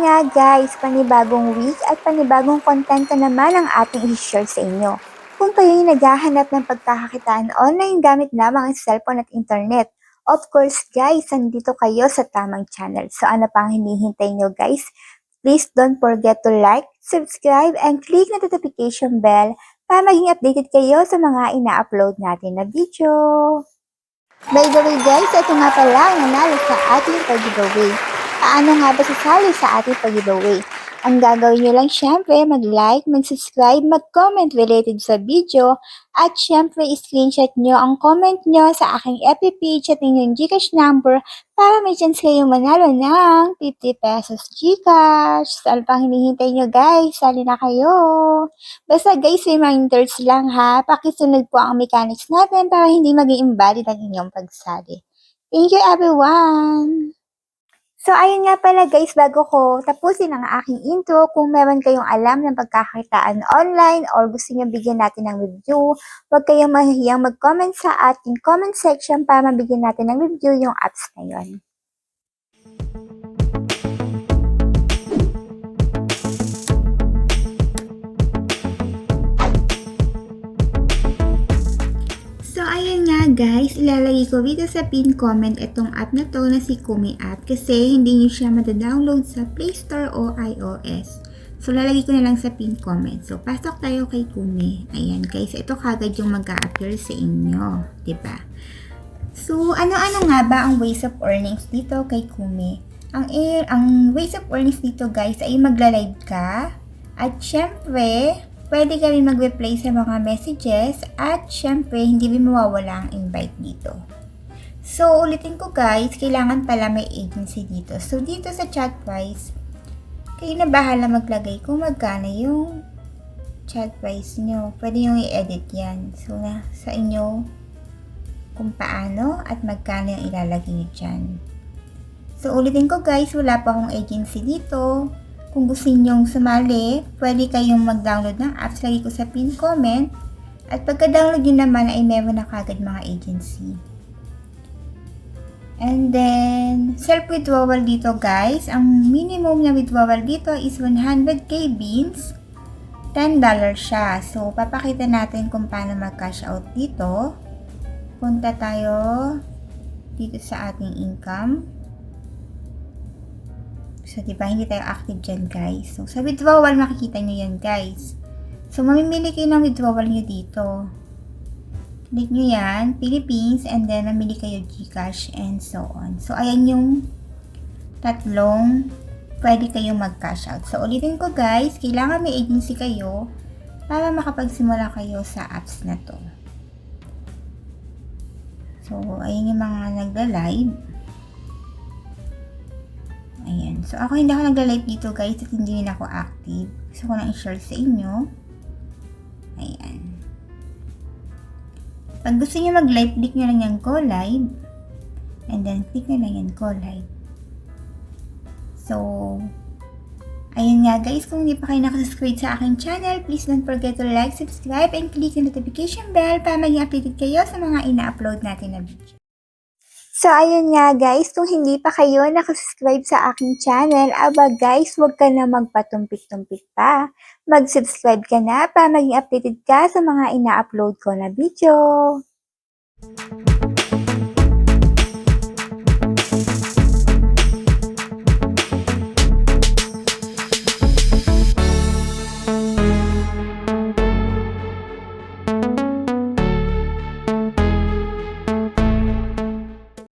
guys, panibagong week at panibagong content na naman ang ating i-share sa inyo. Kung kayo'y naghahanap ng pagkakakitaan online gamit lamang ang cellphone at internet, of course guys, nandito kayo sa tamang channel. So ano pang hinihintay nyo guys? Please don't forget to like, subscribe, and click the notification bell para maging updated kayo sa mga ina-upload natin na video. By the way guys, ito nga pala ang nanalo sa ating pag-giveaway. Paano nga ba sasali sa ating pag-giveaway? Ang gagawin nyo lang syempre, mag-like, mag-subscribe, mag-comment related sa video, at syempre, screenshot nyo ang comment nyo sa aking FB page at inyong Gcash number para may chance kayong manalo ng 50 pesos Gcash. So, ano pang hinihintay nyo guys? Sali na kayo! Basta guys, reminders lang ha. Pakisunod po ang mechanics natin para hindi maging invalid ang inyong pagsali. Thank you everyone! So, ayun nga pala guys, bago ko tapusin ang aking intro, kung meron kayong alam ng pagkakakitaan online or gusto nyo bigyan natin ng review, huwag kayong mahihiyang mag-comment sa ating comment section para mabigyan natin ng review yung apps na yun. Guys, ilalagay ko dito sa pin comment itong app na to na si Kumi app kasi hindi nyo siya madadownload sa Play Store o iOS. So, lalagay ko na lang sa pin comment. So, pasok tayo kay Kumi. Ayan guys, ito kagad yung mag appear sa inyo. ba? So, ano-ano nga ba ang ways of earnings dito kay Kumi? Ang, air, ang ways of earnings dito guys ay magla-live ka at syempre, pwede ka mag-reply sa mga messages at syempre, hindi rin mawawala ang invite dito. So, ulitin ko guys, kailangan pala may agency dito. So, dito sa chat price, kayo na bahala maglagay kung magkano yung chat price nyo. Pwede nyo i-edit yan. So, na, sa inyo kung paano at magkano yung ilalagay nyo dyan. So, ulitin ko guys, wala pa akong agency dito. Kung gusto ninyong sumali, pwede kayong mag-download ng apps. Lagi ko sa pin comment. At pagka-download nyo naman ay meron na kagad mga agency. And then, self-withdrawal dito guys. Ang minimum na withdrawal dito is 100k beans. $10 siya. So, papakita natin kung paano mag-cash out dito. Punta tayo dito sa ating income. So, di ba, hindi tayo active dyan, guys. So, sa withdrawal, makikita nyo yan, guys. So, mamimili kayo ng withdrawal nyo dito. Click nyo yan, Philippines, and then mamili kayo Gcash, and so on. So, ayan yung tatlong pwede kayong mag-cash out. So, ulitin ko, guys, kailangan may agency kayo para makapagsimula kayo sa apps na to. So, ayan yung mga nagla-live. So, ako hindi ako nagla-live dito guys at hindi rin ako active. Gusto ko lang i-share sa inyo. Ayan. Pag gusto niyo mag-live, click nyo lang yung go live. And then, click nyo lang yung go live. So, ayun nga guys, kung hindi pa kayo nakasubscribe sa aking channel, please don't forget to like, subscribe, and click the notification bell para maging updated kayo sa mga ina-upload natin na video. So, ayun nga guys, kung hindi pa kayo nakasubscribe sa aking channel, aba guys, huwag ka na magpatumpik-tumpik pa. Mag-subscribe ka na para maging updated ka sa mga ina-upload ko na video.